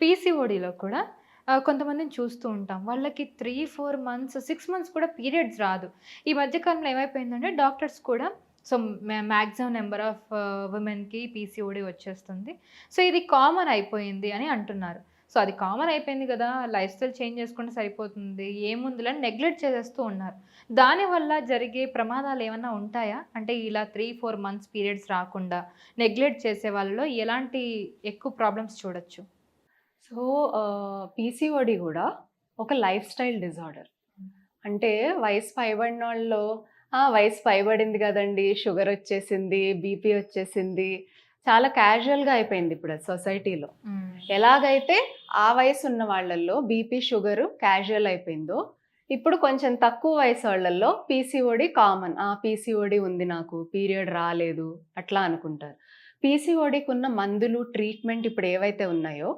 పీసీఓడిలో కూడా కొంతమందిని చూస్తూ ఉంటాం. వాళ్ళకి 3, 4 మంత్స్, సిక్స్ మంత్స్ కూడా పీరియడ్స్ రాదు. ఈ మధ్యకాలంలో ఏమైపోయిందంటే డాక్టర్స్ కూడా సో, మ్యాక్సిమం నెంబర్ ఆఫ్ ఉమెన్కి పీసీఓడి వచ్చేస్తుంది. సో, ఇది కామన్ అయిపోయింది అని అంటున్నారు. సో, అది కామన్ అయిపోయింది కదా లైఫ్ స్టైల్ చేంజ్ చేసుకుంటే సరిపోతుంది. ఏముందిలా అని నెగ్లెక్ట్ చేసేస్తూ ఉన్నారు. దానివల్ల జరిగే ప్రమాదాలు ఏమైనా ఉంటాయా? అంటే ఇలా 3, 4 మంత్స్ పీరియడ్స్ రాకుండా నెగ్లెక్ట్ చేసే వాళ్ళలో ఎలాంటి ఎక్కువ ప్రాబ్లమ్స్ చూడొచ్చు? సో, పీసీఓడి గూడా ఒక లైఫ్ స్టైల్ డిజార్డర్. అంటే వయసు పైబడినోళ్ళలో ఆ! వయసు పైబడింది గదండీ! షుగర్ వచ్చేసింది, బీపీ వచ్చేసింది. చాలా క్యాజువల్‌గా అయిపోయింది ఇప్పుడు సొసైటీలో. ఎలాగైతే ఆ వయసు ఉన్న వాళ్ళల్లో బీపీ, షుగర్ క్యాజువల్ అయిపోయిందో, ఇప్పుడు కొంచెం తక్కువ వయసోళ్ళల్లో పీసీఓడి కామన్. ఆ! పీసీఓడి ఉంది నాకు, పీరియడ్ రాలేదు అట్లా అనుకుంటారు. పీసీఓడికి ఉన్న మందులు, ట్రీట్మెంట్ ఇప్పుడు ఏవైతే ఉన్నాయో,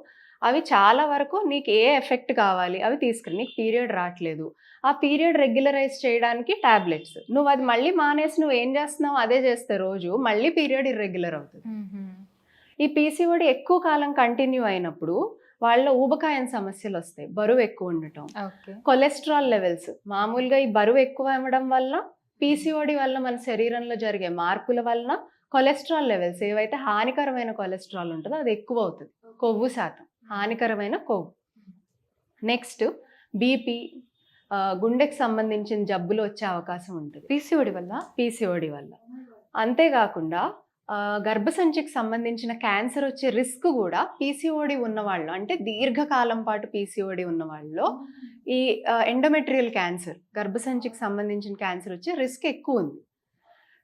అవి చాలా వరకు నీకు ఏ ఎఫెక్ట్ కావాలి అవి తీసుకురా. నీకు పీరియడ్ రాట్లేదు. ఆ పీరియడ్ రెగ్యులరైజ్ చేయడానికి టాబ్లెట్స్. నువ్వు అది మళ్ళీ మానేసి నువ్వు ఏం చేస్తున్నావో అదే చేస్తే రోజు మళ్ళీ పీరియడ్ ఇర్రెగ్యులర్ అవుతది. ఈ పీసీఓడి ఎక్కువ కాలం కంటిన్యూ అయినప్పుడు వాళ్ళలో ఊబకాయం సమస్యలొస్తాయి. బరువు ఎక్కువ ఉండటం. ఓకే. కొలెస్ట్రాల్ లెవెల్స్ మామూలుగా ఈ బరువు ఎక్కువ అవ్వడం వల్ల, పీసీఓడి వల్ల మన శరీరంలో జరిగే మార్పుల వలన కొలెస్ట్రాల్ లెవెల్స్ ఏవైతే హానికరమైన కొలెస్ట్రాల్ ఉంటదో అది ఎక్కువ అవుతది. కొవ్వు శాతం. హానికరమైన కొవ్వు. నెక్స్ట్ బీపీ గుండెకి సంబంధించిన జబ్బులు వచ్చే అవకాశం ఉంటది. పీసీఓడి వల్ల? పీసీఓడి వల్ల. అంతేగాకుండా ఆహ్, గర్భసంచికి సంబంధించిన క్యాన్సర్ వచ్చే రిస్క్ గూడా పీసీఓడి ఉన్నవాళ్ళు అంటే దీర్ఘకాలం పాటు పీసీఓడి ఉన్న వాళ్ళలో ఈ ఎండోమెట్రియల్ క్యాన్సర్ గర్భసంచికి సంబంధించిన క్యాన్సర్ వచ్చే రిస్క్ ఎక్కువుంది.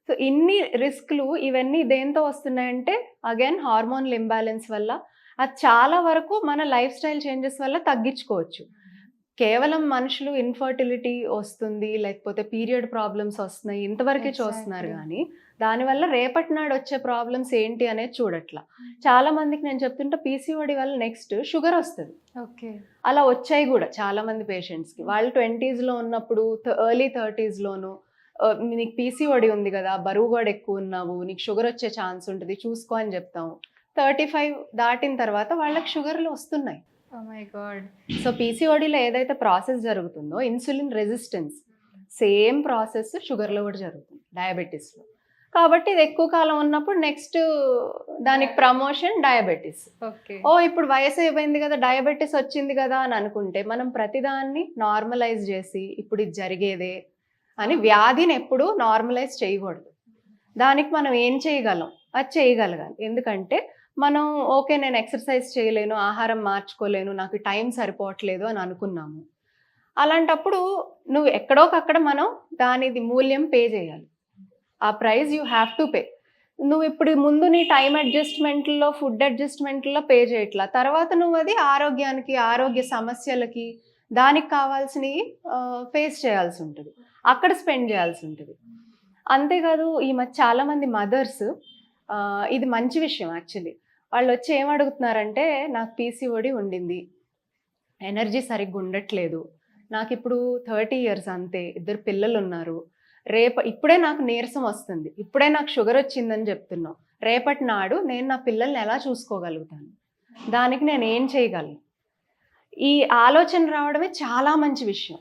సో, ఇన్ని రిస్క్‌లు ఇవన్నీ దేంతో వస్తున్నాయంటే అగైన్ హార్మోనల్ ఇంబాలెన్స్ వల్ల అది చాలా వరకు మన లైఫ్ స్టైల్ చేంజెస్ వల్ల తగ్గించుకోవచ్చు. కేవలం మనుషులు ఇన్‌ఫర్టిలిటీ వస్తుంది, లేకపోతే పీరియడ్ ప్రాబ్లమ్స్ వస్తున్నాయి ఇంతవరకే చూస్తున్నారు. గానీ, దానివల్ల రేపటి నాడు వచ్చే ప్రాబ్లమ్స్ ఏంటి అనేది చూడట్ల. చాలా మందికి నేను చెప్తుంటే పీసీఓడి వల్ల నెక్స్ట్ షుగర్ వస్తది. ఓకే. అలా వచ్చాయి గూడా చాలా మంది పేషెంట్స్‌కి. వాళ్ళు 20స్‌లో ఉన్నప్పుడు ఎర్లీ 30స్‌లోను ఆహ్, నీకు పీసీఓడి ఉంది గదా! బరువు గూడా ఎక్కువ ఉన్నావు. నీకు షుగర్ వచ్చే ఛాన్స్ ఉంటది. చూసుకో అని చెప్తాము. 35 దాటిన తర్వాత వాళ్ళకి షుగర్‌లు వస్తున్నాయి. గాడ్! సో, పీసీఓడిలో ఏదైతే ప్రాసెస్ జరుగుతుందో ఇన్సులిన్ రెసిస్టెన్స్ సేమ్ ప్రాసెస్ షుగర్‌లో గూడా జరుగుతుంది. డయాబెటిస్‌లో. కాబట్టి ఇది ఎక్కువ కాలం ఉన్నప్పుడు నెక్స్ట్ దానికి ప్రమోషన్ డయాబెటిస్. ఓకే. ఓహ్! ఇప్పుడు వయసు అయిపోయింది గదా! డయాబెటిస్ వచ్చింది గదా! అని అనుకుంటే మనం ప్రతిదాన్ని నార్మలైజ్ జేసి ఇప్పుడు ఇది జరిగేదే అని వ్యాధిని ఎప్పుడూ నార్మలైజ్ చేయగూడదు. దానికి మనం ఏం చేయగలం? అది చేయగలగాలి. ఎందుకంటే మనం ఓకే నేను ఎక్సర్సైజ్ చేయలేను, ఆహారం మార్చుకోలేను, నాకు టైం సరిపోవట్లేదు అని అనుకున్నాము. అలాంటప్పుడు నువ్వు ఎక్కడోకక్కడ మనం దానిది మూల్యం పే చేయాలి. ఆ price you have to pay. నువ్వు ఇప్పుడు ముందు నీ టైం అడ్జస్ట్‌మెంట్‌లో, ఫుడ్ అడ్జస్ట్‌మెంట్‌లో పే చేయట్లా. తర్వాత నువ్వు అది ఆరోగ్యానికి, ఆరోగ్య సమస్యలకి, దానికి కావాల్సినవి ఫేస్ చేయాల్సి ఉంటుంది అక్కడ స్పెండ్ చేయాల్సి ఉంటుంది అంతేకాదు ఈ మధ్య చాలామంది మదర్స్ ఇది మంచి విషయం యాక్చువల్లీ. వాళ్ళొచ్చి ఏం అడుగుతున్నారంటే నాకు పీసీఓడి ఉండింది. ఎనర్జీ సరిగ్గా ఉండట్లేదు. నాకిప్పుడు 30 ఇయర్స్ అంతే. ఇద్దరు పిల్లలున్నారు. రేపు ఇప్పుడే నాకు నీరసం వస్తుంది. ఇప్పుడే నాకు షుగర్ వచ్చిందని చెప్తున్నావు. రేపటి నాడు నేను నా పిల్లల్ని ఎలా చూసుకోగలుగుతాను? దానికి నేను ఏం చేయగలను? ఈ ఆలోచన రావడమే చాలా మంచి విషయం.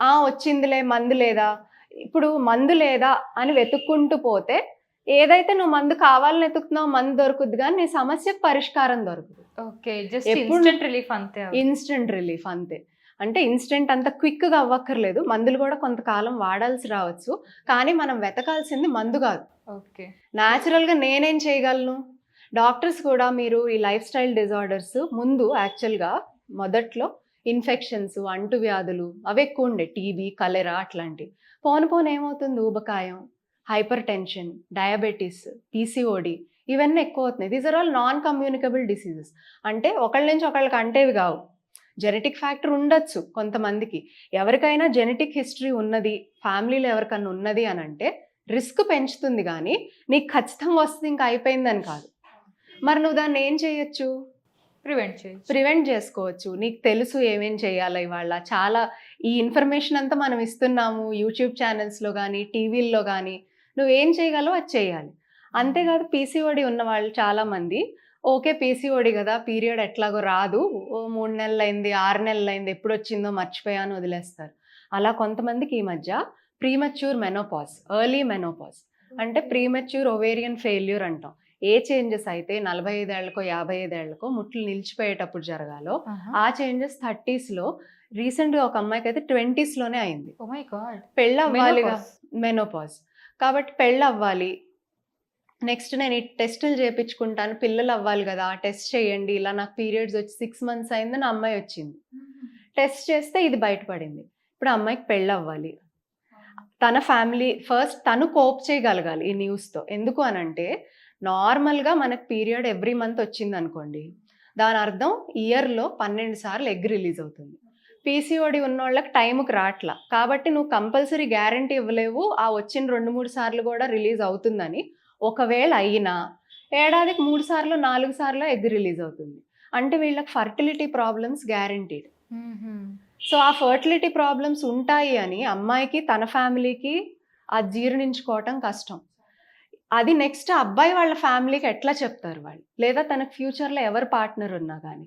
ఆ! వచ్చిందిలే మందు లేదా? ఇప్పుడు మందు లేదా అని వెతుక్కుంటూ పోతే ఏదైతే నువ్వు మందు కావాలని వెతుకుతున్నావో మందు దొరుకుద్ది గానీ నీ సమస్యకు పరిష్కారం దొరకదు. ఓకే. జస్ట్ ఇన్‌స్టంట్ రిలీఫ్ అంతే. ఇన్‌స్టంట్ రిలీఫ్ అంతే. అంటే ఇన్‌స్టంట్ అంత క్విక్‌గా అవ్వక్కర్లేదు. మందులు గూడా కొంతకాలం వాడాల్సి రావచ్చు. కానీ మనం వెతకాల్సింది మందు గాదు. ఓకే. న్యాచురల్‌గా నేనేం చేయగలను? డాక్టర్స్ కూడా మీరు ఈ లైఫ్ స్టైల్ డిజార్డర్స్ ముందు యాక్చువల్‌గా మొదట్లో ఇన్ఫెక్షన్స్, అంటువ్యాధులు అవి ఎక్కువ ఉండే. టీబీ, కలెరా అట్లాంటివి. పోను పోను ఏమవుతుంది ఊబకాయం, హైపర్ టెన్షన్, డయాబెటిస్, పీసీఓడి ఇవన్నీ ఎక్కువ అవుతున్నాయి. These are all non communicable diseases. అంటే ఒకళ్ళ నుంచి ఒకళ్ళకి అంటేవి గావు. జెనెటిక్ ఫ్యాక్టర్ ఉండొచ్చు కొంతమందికి. ఎవరికైనా జెనెటిక్ హిస్టరీ ఉన్నది, ఫ్యామిలీలో ఎవరికన్నా ఉన్నది అనంటే రిస్క్ పెంచుతుంది గానీ, నీకు ఖచ్చితంగా వస్తది ఇంక అయిపోయిందని కాదు. మరి నువ్వు దాన్ని ఏం చేయొచ్చు? ప్రివెంట్ చేయొచ్చు. ప్రివెంట్ చేసుకోవచ్చు. నీకు తెలుసు ఏమేం చేయాలో ఇవాళ. చాలా ఈ ఇన్ఫర్మేషన్ అంతా మనం ఇస్తున్నాము. యూట్యూబ్ ఛానల్స్‌లో గానీ, టీవీల్లో గానీ నువ్వేం చేయగలవో అది చేయాలి. అంతేకాదు పీసీఓడి ఉన్నవాళ్ళు చాలామంది ఓకే పీసీఓడి కదా పీరియడ్ ఎట్లాగో రాదు ఓ మూడు నెలలు అయింది ఆరు నెలలు అయింది ఎప్పుడు వచ్చిందో మర్చిపోయాను వదిలేస్తారు. అలా కొంతమందికి ఈ మధ్య ప్రీమచ్యూర్ మెనోపాజ్ ఎర్లీ మెనోపాజ్ అంటే ప్రీమచ్యూర్ ఒవేరియన్ ఫెయిల్యూర్ అంటాం. ఏ చేంజెస్ అయితే నలభై ఐదేళ్ళకో యాభై ఐదేళ్ళకో ముట్లు నిలిచిపోయేటప్పుడు జరగాలో ఆ చేంజెస్ థర్టీస్లో రీసెంట్గా ఒక అమ్మాయికి అయితే ట్వంటీస్లోనే అయింది. పెళ్ళి అవ్వాలిగా మెనోపాజ్ కాబట్టి పెళ్ళి అవ్వాలి నెక్స్ట్ నేను ఈ టెస్టులు చేయించుకుంటాను పిల్లలు అవ్వాలి కదా ఆ టెస్ట్ చేయండి. ఇలా నాకు పీరియడ్స్ వచ్చి సిక్స్ మంత్స్ అయింది నా అమ్మాయి వచ్చింది. టెస్ట్ చేస్తే ఇది బయటపడింది. ఇప్పుడు అమ్మాయికి పెళ్ళి అవ్వాలి తన ఫ్యామిలీ ఫస్ట్ తను కోప్ చేయగలగాలి ఈ న్యూస్తో. ఎందుకు అనంటే నార్మల్గా మనకు పీరియడ్ ఎవ్రీ మంత్ వచ్చింది అనుకోండి దాని అర్థం ఇయర్లో పన్నెండు సార్లు ఎగ్ రిలీజ్ అవుతుంది. పీసీఓడి ఉన్న వాళ్ళకి టైంకి రాట్లా. కాబట్టి నువ్వు కంపల్సరీ గ్యారంటీ ఇవ్వలేవు. ఆ వచ్చిన రెండు మూడు సార్లు కూడా రిలీజ్ అవుతుందని. ఒకవేళ అయినా ఏడాదికి మూడు సార్లు నాలుగు సార్లు ఎగ్ రిలీజ్ అవుతుంది. అంటే వీళ్ళకి ఫర్టిలిటీ ప్రాబ్లమ్స్ గ్యారంటీడ్. సో ఆ ఫర్టిలిటీ ప్రాబ్లమ్స్ ఉంటాయి అని అమ్మాయికి తన ఫ్యామిలీకి అది జీర్ణించుకోవటం కష్టం. అది నెక్స్ట్ అబ్బాయి వాళ్ళ ఫ్యామిలీకి ఎట్లా చెప్తారు వాళ్ళు? లేదా తనకు ఫ్యూచర్లో ఎవరు పార్ట్నర్ ఉన్నా కానీ